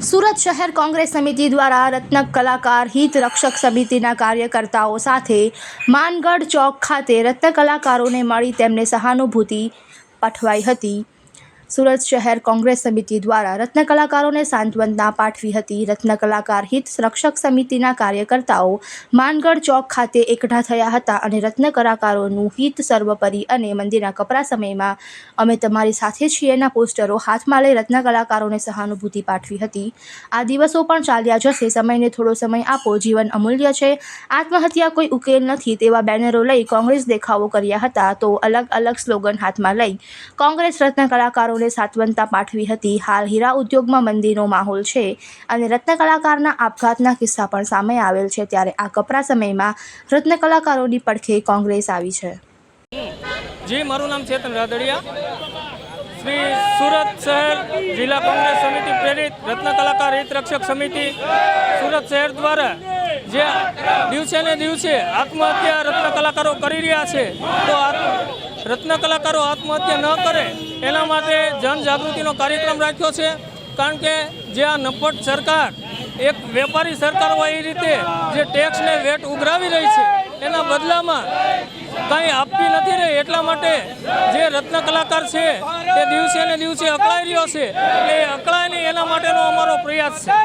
સુરત શહેર કોંગ્રેસ સમિતિ દ્વારા રત્ન કલાકાર હિત રક્ષક સમિતિના કાર્યકર્તાઓ સાથે માનગઢ ચોક ખાતે રત્ન કલાકારોને મળી તેમને સહાનુભૂતિ પાઠવાઈ હતી. સુરત શહેર કોંગ્રેસ સમિતિ દ્વારા રત્ન કલાકારોને સાંત્વના પાઠવી હતી. રત્ન કલાકાર હિત રક્ષક સમિતિના કાર્યકર્તાઓ માનગઢ ચોક ખાતે એકઠા થયા હતા અને રત્ન કલાકારોનું હિત સર્વોપરી અને મંદિરના કપરા સમયમાં અમે તમારી સાથે છીએના પોસ્ટરો હાથમાં લઈ રત્ન કલાકારોને સહાનુભૂતિ પાઠવી હતી. આ દિવસો પણ ચાલ્યા જશે. સમયને થોડો સમય આપો. જીવન અમૂલ્ય છે. આત્મહત્યા કોઈ ઉકેલ નથી તેવા બેનરો લઈ કોંગ્રેસ દેખાવો કર્યા હતા. તો અલગ અલગ સ્લોગન હાથમાં લઈ કોંગ્રેસ રત્ન કલાકારોને સાત્વનતા પાઠવી હતી. હાલ હીરા ઉદ્યોગમાં મંદીનો માહોલ છે અને રત્ન કલાકારના આપઘાતના કિસ્સા પણ સામે આવેલ છે ત્યારે આ કપરા સમયમાં રત્ન કલાકારોની પડખે કોંગ્રેસ આવી છે. જી, મારું નામ ચેતન રાદડિયા. શ્રી સુરત શહેર જિલ્લા કોંગ્રેસ સમિતિ પ્રેરિત રત્નકલાકાર હિત રક્ષક સમિતિ સુરત શહેર દ્વારા જે દિવસે ને દિવસે આત્મહત્યા રત્ન કલાકારો કરી રહ્યા છે, તો રત્ન કલાકારો આત્મહત્યા ન કરે, એના માટે જનજાગૃતિનો કાર્યક્રમ રાખ્યો છે. કારણ કે જે આ નપટ સરકાર, એક વેપારી સરકાર હોય એ રીતે જે ટેક્સને વેટ ઉઘરાવી રહી છે, એના બદલામાં કંઈ આપતી નથી રહી. એટલા માટે જે રત્ન કલાકાર છે, તે દિવસે ને દિવસે અકળાઈ રહ્યો છે. એટલે એ અકળાય નહીં, એના માટેનો અમારો પ્રયાસ છે.